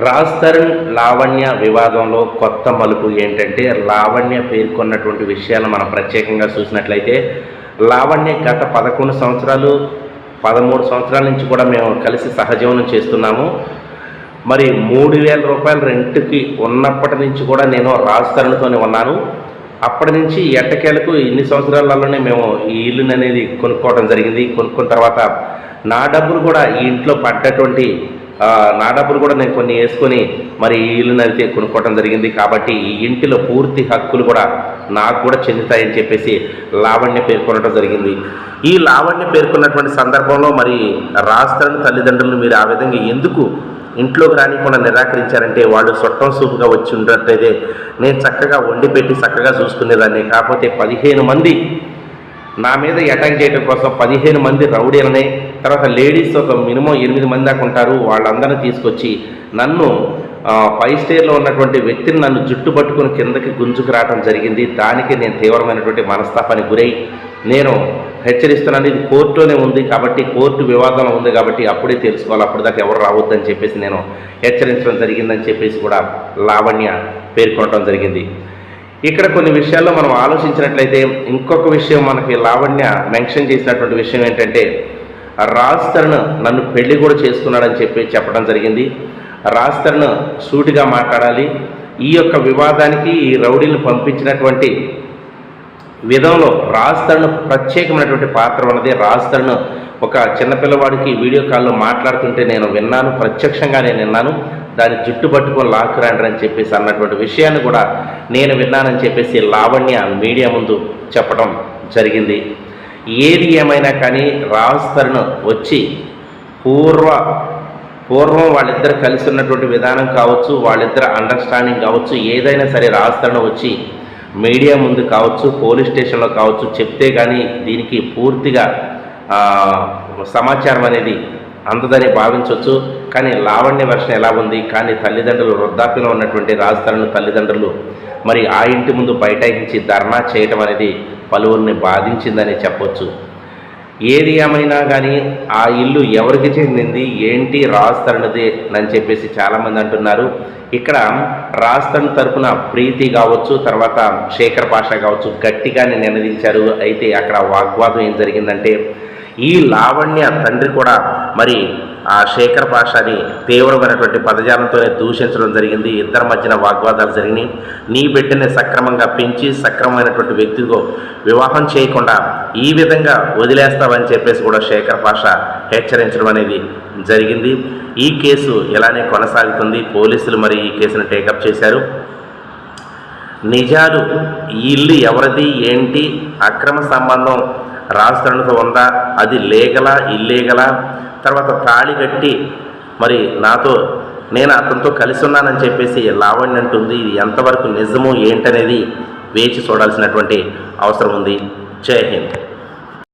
రాజ్ తరుణ్ లావణ్య వివాదంలో కొత్త మలుపు ఏంటంటే లావణ్య పేర్కొన్నటువంటి విషయాలు మనం ప్రత్యేకంగా చూసినట్లయితే లావణ్య గత పదకొండు సంవత్సరాలు పదమూడు సంవత్సరాల నుంచి కూడా మేము కలిసి సహజీవనం చేస్తున్నాము. మరి మూడు వేల రూపాయలు రెంట్కి ఉన్నప్పటి నుంచి కూడా నేను రాజ్ తరుణ్తోనే ఉన్నాను. అప్పటి నుంచి ఎట్టకేలకు ఇన్ని సంవత్సరాలలోనే మేము ఈ ఇల్లుని అనేది కొనుక్కోవడం జరిగింది. కొనుక్కున్న తర్వాత నా డబ్బులు కూడా ఈ ఇంట్లో పడ్డటువంటి నా డబ్బులు కూడా నేను కొన్ని వేసుకొని మరి ఈ ఇల్లుని అయితే కొనుక్కోవడం జరిగింది. కాబట్టి ఈ ఇంటిలో పూర్తి హక్కులు కూడా నాకు కూడా చెందుతాయని చెప్పేసి లావణ్య పేర్కొనడం జరిగింది. ఈ లావణ్య పేర్కొన్నటువంటి సందర్భంలో మరి రాస్తారని తల్లిదండ్రులు మీరు ఆ విధంగా ఎందుకు ఇంట్లోకి రానికుండా నిరాకరించారంటే వాళ్ళు సొట్టం సూపుగా వచ్చి ఉన్నట్టయితే నేను చక్కగా వండి పెట్టి చక్కగా చూసుకునేదాన్ని. కాకపోతే పదిహేను మంది నా మీద అటాక్ చేయడం కోసం పదిహేను మంది రౌడీలని తర్వాత లేడీస్ ఒక మినిమం ఎనిమిది మంది దాకా ఉంటారు. వాళ్ళందరినీ తీసుకొచ్చి నన్ను ఫైవ్ స్టేర్లో ఉన్నటువంటి వ్యక్తిని నన్ను జుట్టు పట్టుకుని కిందకి గుంజుకు రావడం జరిగింది. దానికి నేను తీవ్రమైనటువంటి మనస్తాపానికి గురై నేను హెచ్చరిస్తున్నాను. ఇది కోర్టులోనే ఉంది కాబట్టి కోర్టు వివాదంలో ఉంది కాబట్టి అప్పుడే తెలుసుకోవాలి. అప్పుడు దాకా ఎవరు రావద్దని చెప్పేసి నేను హెచ్చరించడం జరిగిందని చెప్పేసి కూడా లావణ్య పేర్కొనడం జరిగింది. ఇక్కడ కొన్ని విషయాల్లో మనం ఆలోచించినట్లయితే ఇంకొక విషయం మనకి లావణ్య మెన్షన్ చేసినటువంటి విషయం ఏంటంటే రాజ్ తరుణ్ నన్ను పెళ్ళి కూడా చేసుకున్నాడని చెప్పి చెప్పడం జరిగింది. రాజ్ తరుణ్ సూటిగా మాట్లాడాలి. ఈ యొక్క వివాదానికి ఈ రౌడీలను పంపించినటువంటి విధంలో రాజ్ తరుణ్ ప్రత్యేకమైనటువంటి పాత్ర ఉన్నది. రాజ్ తరుణ్ ఒక చిన్నపిల్లవాడికి వీడియో కాల్లో మాట్లాడుతుంటే నేను విన్నాను. ప్రత్యక్షంగా నేను విన్నాను. దాన్ని జుట్టు పట్టుకొని లాక్కురండి అని చెప్పేసి అన్నటువంటి విషయాన్ని కూడా నేను విన్నానని చెప్పేసి లావణ్య మీడియా ముందు చెప్పడం జరిగింది. ఏది ఏమైనా కానీ రాజ్ తరుణ్ వచ్చి పూర్వ పూర్వం వాళ్ళిద్దరు కలిసి ఉన్నటువంటి విధానం కావచ్చు వాళ్ళిద్దరు అండర్స్టాండింగ్ కావచ్చు ఏదైనా సరే రాజ్ తరుణ్ వచ్చి మీడియా ముందు కావచ్చు పోలీస్ స్టేషన్లో కావచ్చు చెప్తే కానీ దీనికి పూర్తిగా సమాచారం అనేది అందదని భావించవచ్చు. కానీ లావణ్య వర్షం ఎలా ఉంది? కానీ తల్లిదండ్రులు వృద్ధాప్యంలో ఉన్నటువంటి రాజధానుల తల్లిదండ్రులు మరి ఆ ఇంటి ముందు బైఠాయించి ధర్నా చేయటం అనేది పలువురిని బాధించిందని చెప్పొచ్చు. ఏది ఏమైనా కానీ ఆ ఇల్లు ఎవరికి చెందింది ఏంటి రాజ్ అని చెప్పేసి చాలామంది అంటున్నారు. ఇక్కడ రాజ్ తరుణ్ తరపున ప్రీతి కావచ్చు తర్వాత శేఖర్ పాషా కావచ్చు గట్టిగానే నినదించారు అయితే అక్కడ వాగ్వాదం ఏం జరిగిందంటే ఈ లావణ్య తండ్రి కూడా మరి ఆ శేఖర్ పాషాని తీవ్రమైనటువంటి పదజాలంతోనే దూషించడం జరిగింది. ఇద్దరి మధ్యన వాగ్వాదాలు జరిగినాయి. నీ బిడ్డని సక్రమంగా పెంచి సక్రమమైనటువంటి వ్యక్తితో వివాహం చేయకుండా ఈ విధంగా వదిలేస్తావని చెప్పేసి కూడా శేఖర్ పాషా హెచ్చరించడం అనేది జరిగింది. ఈ కేసు ఇలానే కొనసాగుతుంది? పోలీసులు మరి ఈ కేసును టేకప్ చేశారు. నిజాలు ఈ ఇల్లు ఎవరిది? ఏంటి? అక్రమ సంబంధం రాజధానితో ఉందా? అది లేగలా ఇల్లీగలా? తర్వాత తాళి కట్టి మరి నాతో నేను అతనితో కలిసి ఉన్నానని చెప్పేసి లావణ్య అంటుంది ఇది ఎంతవరకు నిజము ఏంటనేది వేచి చూడాల్సినటువంటి అవసరం ఉంది. జై హింద్.